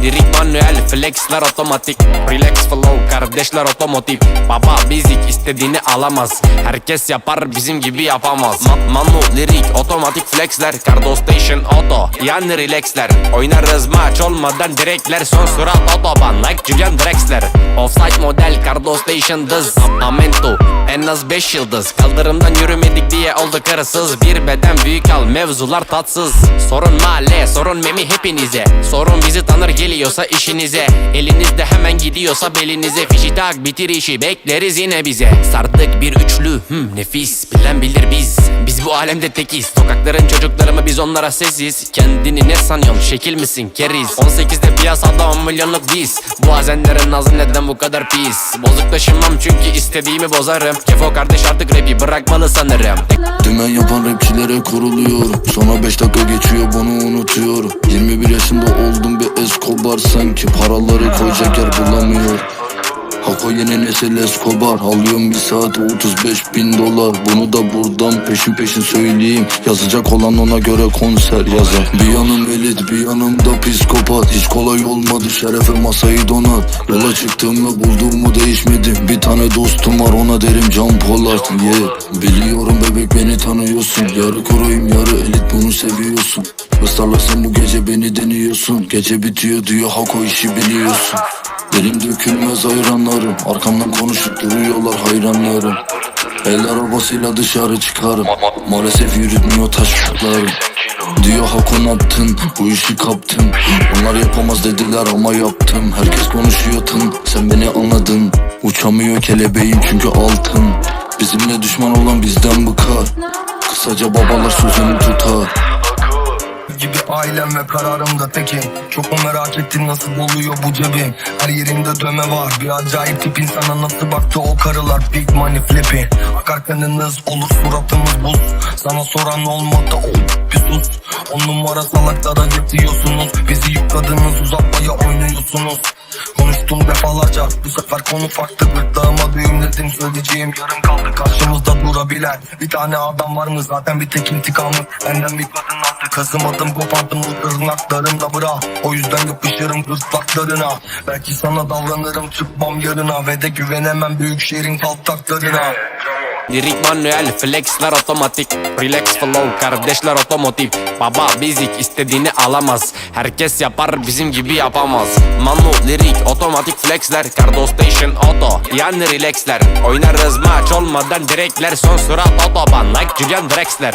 flexler otomatik. Relax flow kardeşler otomotiv. Baba bizik istediğini alamaz. Herkes yapar bizim gibi yapamaz. Ma- Manu lirik otomatik flexler. Cardo station auto yani relaxler. Oynarız maç olmadan direkler. Son sürat otoban like Julian Drexler. Offside model Cardo station dız Amento en az 5 yıldız. Kaldırımdan yürümedik diye olduk arasız Bir beden büyük al mevzular tatsız. Sorun mahalle sorun memi hepinize. Sorun bizi tanır geliyorsa işinize. Elinizde hemen gidiyorsa belinize. Fişi tak bitir işi bekleriz yine bize. Sardık bir üçlü hmm, nefis. Bilen bilir biz. Biz bu alemde tekiz. Sokakların çocukları mı biz onlara sessiz. Kendini ne sanıyorsun? Şekil misin? Keriz. 18'de piyasada 10 milyonluk diz. Bu azenlerin nazı neden bu kadar pis? Bozuk taşınmam çünkü istediğimi bozarım Kefo kardeş artık rapi bırakmalı sanırım. Dümen yapan rapçilere kuruluyorum. Sonra 5 dakika geçiyor bunu unutuyorum. 21 yaşında oldum bir Escobar sanki. Paraları koyacak yer bulamıyorum Hako yeni nesil Escobar Alıyorum bir saate 35 bin dolar. Bunu da buradan peşin peşin söyleyeyim. Yazacak olan ona göre konser yazar. Bir yanım elit bir yanım da psikopat. Hiç kolay olmadı şerefe masayı donat. Yola çıktığımda bulduğumu değişmedim. Bir tane dostum var ona derim Can Polat. Yeah. Biliyorum bebek beni tanıyorsun. Yarı koruyum yarı elit bunu seviyorsun. Israrlarsan bu gece beni deniyorsun. Gece bitiyor diyor Hako işi biliyorsun Benim dökülmez hayranlarım Arkamdan konuşup duruyorlar hayranlarım. El arabasıyla dışarı çıkarım Maalesef yürütmüyor taşlıklarım Diyor Hakon attın bu işi kaptım Onlar yapamaz dediler ama yaptım. Herkes konuşuyor tın sen beni anladın. Uçamıyor kelebeğim çünkü altın. Bizimle düşman olan bizden bıkar. Kısaca babalar sözünü tutar gibi ailem ve kararımda tekim Çok mu merak ettin nasıl oluyor bu cebim Her yerimde döme var. Bir acayip tip insana nasıl baktı o karılar? Big money flipping Akar kanınız olur suratımız buz. Sana soran olmadı o bir sus. On numara salaklara yatıyorsunuz Bizi yükladınız uzatmaya oynuyorsunuz. Konuştum defalarca. Bu sefer konu farklı. Gırtlağıma düğümledim. Söyleyeceğim yarım kaldı. Karşımızda durabilen bir tane adam var mı? Zaten bir tek intikamı benden bir kadın attı Kazımadım kopardım bu tırnaklarımla bırak. O yüzden yapışırım gırtlaklarına Belki sana davranırım çıkmam yarına. Ve de güvenemem büyük şehrin kaltaklarına. Lirik manuel flexler otomatik. Relax flow kardeşler otomotiv. Baba bizik istediğini alamaz. Herkes yapar bizim gibi yapamaz. Manu lirik otomatik flexler. Cardo station auto yani relaxler. Oynarız maç olmadan direkler. Son sürat otoban like Julian Drexler